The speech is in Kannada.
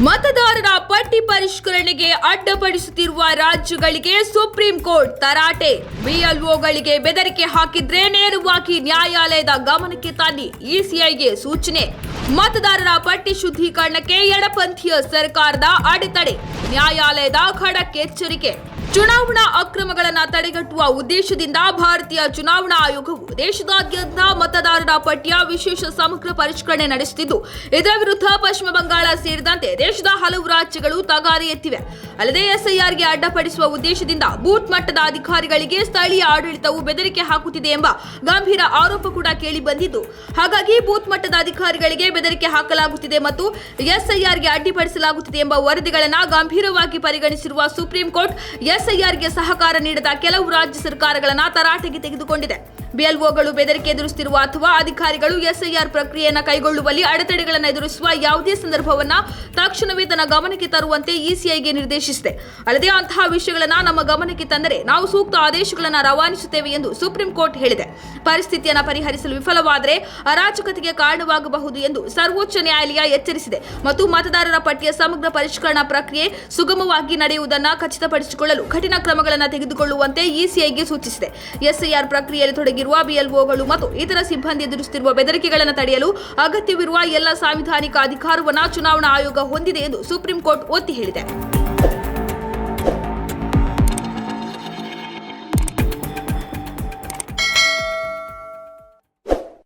ಮತದಾರರ ಪಟ್ಟಿ ಪರಿಷ್ಕರಣೆಗೆ ಅಡ್ಡಪಡಿಸುತ್ತಿರುವ ರಾಜ್ಯಗಳಿಗೆ ಸುಪ್ರೀಂ ಕೋರ್ಟ್ ತರಾಟೆ. ಬಿಎಲ್ಒಗಳಿಗೆ ಬೆದರಿಕೆ ಹಾಕಿದ್ರೆ ನೇರವಾಗಿ ನ್ಯಾಯಾಲಯದ ಗಮನಕ್ಕೆ ತನ್ನಿ, ಇಸಿಐಗೆ ಸೂಚನೆ. ಮತದಾರರ ಪಟ್ಟಿ ಶುದ್ಧೀಕರಣಕ್ಕೆ ಎಡಪಂಥೀಯ ಸರ್ಕಾರದ ಅಡೆತಡೆ. ನ್ಯಾಯಾಲಯದ ಖಡಕ್ ಎಚ್ಚರಿಕೆ. ಚುನಾವಣಾ ಅಕ್ರಮಗಳನ್ನು ತಡೆಗಟ್ಟುವ ಉದ್ದೇಶದಿಂದ ಭಾರತೀಯ ಚುನಾವಣಾ ಆಯೋಗವು ದೇಶದಾದ್ಯಂತ ಮತದಾರರ ಪಟ್ಟಿಯ ವಿಶೇಷ ಸಮಗ್ರ ಪರಿಷ್ಕರಣೆ ನಡೆಸುತ್ತಿದ್ದು, ಇದರ ವಿರುದ್ಧ ಪಶ್ಚಿಮ ಬಂಗಾಳ ಸೇರಿದಂತೆ ದೇಶದ ಹಲವು ರಾಜ್ಯಗಳು ತಗಾರಿ ಎತ್ತಿವೆ. ಅಲ್ಲದೆ ಎಸ್ಐಆರ್ಗೆ ಅಡ್ಡಪಡಿಸುವ ಉದ್ದೇಶದಿಂದ ಬೂತ್ ಮಟ್ಟದ ಅಧಿಕಾರಿಗಳಿಗೆ ಸ್ಥಳೀಯ ಆಡಳಿತವು ಬೆದರಿಕೆ ಹಾಕುತ್ತಿದೆ ಎಂಬ ಗಂಭೀರ ಆರೋಪ ಕೂಡ ಕೇಳಿ ಬಂದಿದ್ದು, ಹಾಗಾಗಿ ಬೂತ್ ಮಟ್ಟದ ಅಧಿಕಾರಿಗಳಿಗೆ ಬೆದರಿಕೆ ಹಾಕಲಾಗುತ್ತಿದೆ ಮತ್ತು ಎಸ್ಐಆರ್ಗೆ ಅಡ್ಡಿಪಡಿಸಲಾಗುತ್ತಿದೆ ಎಂಬ ವರದಿಗಳನ್ನು ಗಂಭೀರವಾಗಿ ಪರಿಗಣಿಸಿರುವ ಸುಪ್ರೀಂ ಕೋರ್ಟ್ ಎಸ್ಐಆರ್ಗೆ ಸಹಕಾರ ನೀಡದ ಕೆಲವು ರಾಜ್ಯ ಸರ್ಕಾರಗಳನ್ನು ತರಾಟೆಗೆ ತೆಗೆದುಕೊಂಡಿದೆ. ಬಿಎಲ್ಒಗಳು ಬೆದರಿಕೆ ಎದುರಿಸುತ್ತಿರುವ ಅಥವಾ ಅಧಿಕಾರಿಗಳು ಎಸ್ಐಆರ್ ಪ್ರಕ್ರಿಯೆಯನ್ನು ಕೈಗೊಳ್ಳುವಲ್ಲಿ ಅಡೆತಡೆಗಳನ್ನು ಎದುರಿಸುವ ಯಾವುದೇ ಸಂದರ್ಭವನ್ನ ತಕ್ಷಣವೇ ತನ್ನ ಗಮನಕ್ಕೆ ತರುವಂತೆ ಇಸಿಐಗೆ ನಿರ್ದೇಶಿಸಿದೆ. ಅಲ್ಲದೆ ಅಂತಹ ವಿಷಯಗಳನ್ನು ನಮ್ಮ ಗಮನಕ್ಕೆ ತಂದರೆ ನಾವು ಸೂಕ್ತ ಆದೇಶಗಳನ್ನು ರವಾನಿಸುತ್ತೇವೆ ಎಂದು ಸುಪ್ರೀಂ ಕೋರ್ಟ್ ಹೇಳಿದೆ. ಪರಿಸ್ಥಿತಿಯನ್ನು ಪರಿಹರಿಸಲು ವಿಫಲವಾದರೆ ಅರಾಜಕತೆಗೆ ಕಾರಣವಾಗಬಹುದು ಎಂದು ಸರ್ವೋಚ್ಚ ನ್ಯಾಯಾಲಯ ಎಚ್ಚರಿಸಿದೆ. ಮತ್ತು ಮತದಾರರ ಪಟ್ಟಿಯ ಸಮಗ್ರ ಪರಿಷ್ಕರಣಾ ಪ್ರಕ್ರಿಯೆ ಸುಗಮವಾಗಿ ನಡೆಯುವುದನ್ನು ಖಚಿತಪಡಿಸಿಕೊಳ್ಳಲು ಕಠಿಣ ಕ್ರಮಗಳನ್ನು ತೆಗೆದುಕೊಳ್ಳುವಂತೆ ಇಸಿಐಗೆ ಸೂಚಿಸಿದೆ. ಎಸ್ಐಆರ್ ಪ್ರಕ್ರಿಯೆಯಲ್ಲಿ ತೊಡಗಿರುವ ಬಿಎಲ್ಒಗಳು ಮತ್ತು ಇತರ ಸಿಬ್ಬಂದಿ ಎದುರಿಸುತ್ತಿರುವ ಬೆದರಿಕೆಗಳನ್ನು ತಡೆಯಲು ಅಗತ್ಯವಿರುವ ಎಲ್ಲ ಸಾಂವಿಧಾನಿಕ ಅಧಿಕಾರವನ್ನು ಚುನಾವಣಾ ಆಯೋಗ ಹೊಂದಿದೆ ಎಂದು ಸುಪ್ರೀಂ ಕೋರ್ಟ್ ಒತ್ತಿ ಹೇಳಿದೆ.